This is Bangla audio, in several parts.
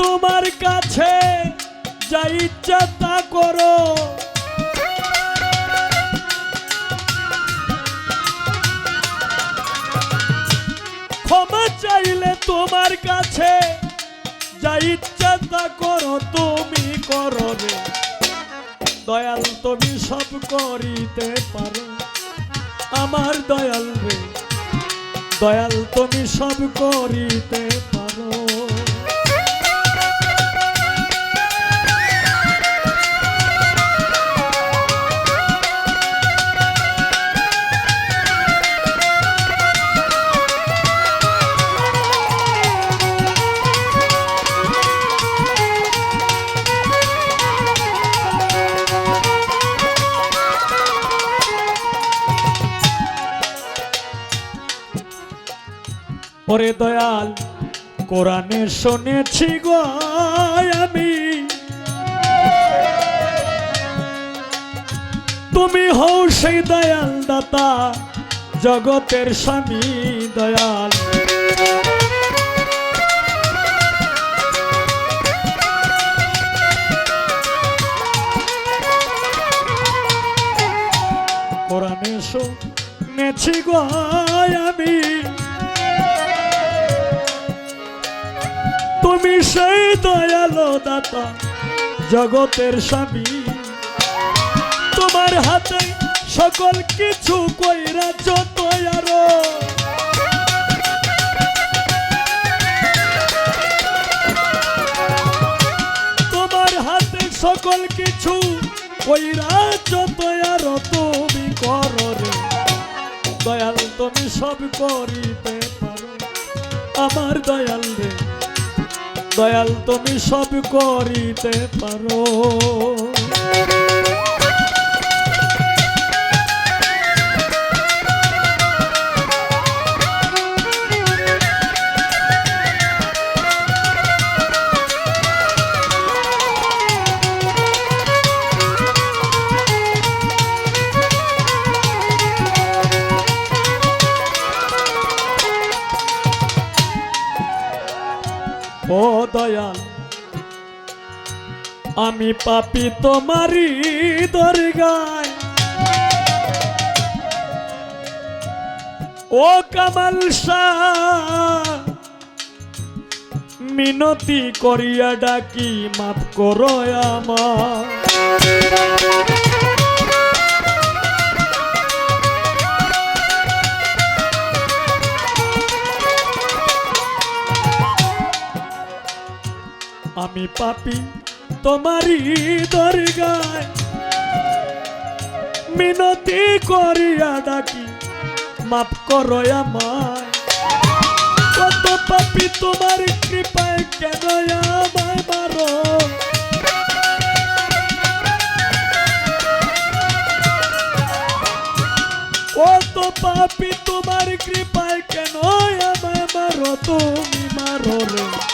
তোমার কাছে যা ইচ্ছা তা করো। ক্ষমা চাইলে তোমার কাছে যা ইচ্ছা তা করো, তুমি করো রে। দয়াল তুমি সব করিতে পারো। আমার দয়াল রে, দয়াল তুমি সব করিতে পারো। ওরে দয়াল, কোরআনে শুনেছি গো আমি। তুমি হও সেই দয়াল দাতা, জগতের স্বামী দয়াল। কোরআনে শুনেছি গো আমি। তুমি সেই দয়ালো দাতা, জগতের স্বামী। তোমার হাতে সকল কিছু কইরা যত তোমার হাতে সকল কিছু কইরা যত তুমি করো রে। দয়াল তুমি সব করিতে পারো। আমার দয়াল রে দয়াল তুমি সব করিতে পারো। দয়াল আমি পাপি তোমারই দরগায়। ও কামাল মিনতি করিয়া ডাকি মাফ করো আমার আমি পাপি, তোমারই দরগায়। মিনতি করিয়া ডাকি, মাফ করো আমায়। কত পাপি, তোমার কৃপায় কেন আমায় মারো? কত পাপি, তোমার কৃপায় কেন আমায় মারো? তুমি মারো রে।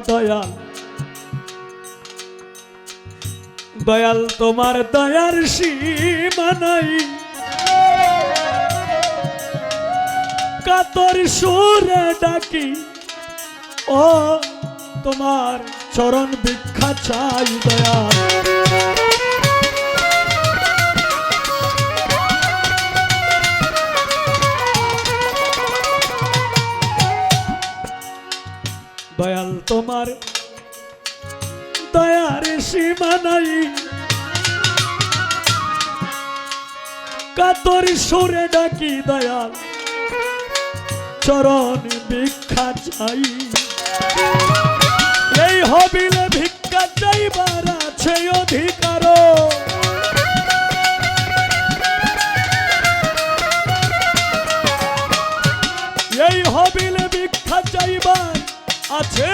দয়াল। দয়াল, তোমার দয়ার সীমা নাই। কাতর সুরে ডাকি, ও, তোমার চরণ ভিক্ষা চাই দয়াল। তোমার দয়ার সীমা নাই। কাতর সুরে ডাকি দয়াল, চরণ ভিক্ষা চাই। এই হবিলে ভিক্ষা চাইবার আছে অধিকার এই হবিলে ভিক্ষা চাইবার আছে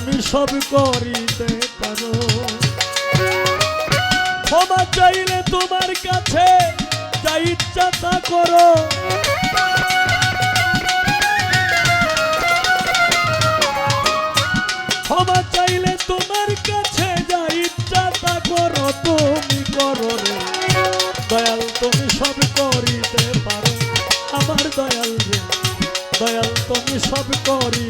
তুমি সব করিতে পারো। ক্ষমা চাইলে তোমার কাছে যা ইচ্ছা তা করো। ক্ষমা চাইলে তোমার কাছে যা ইচ্ছা তা করো, তুমি করো দয়াল, তুমি সব করিতে পারো। আমার দয়াল রে, দয়াল, তুমি সব করি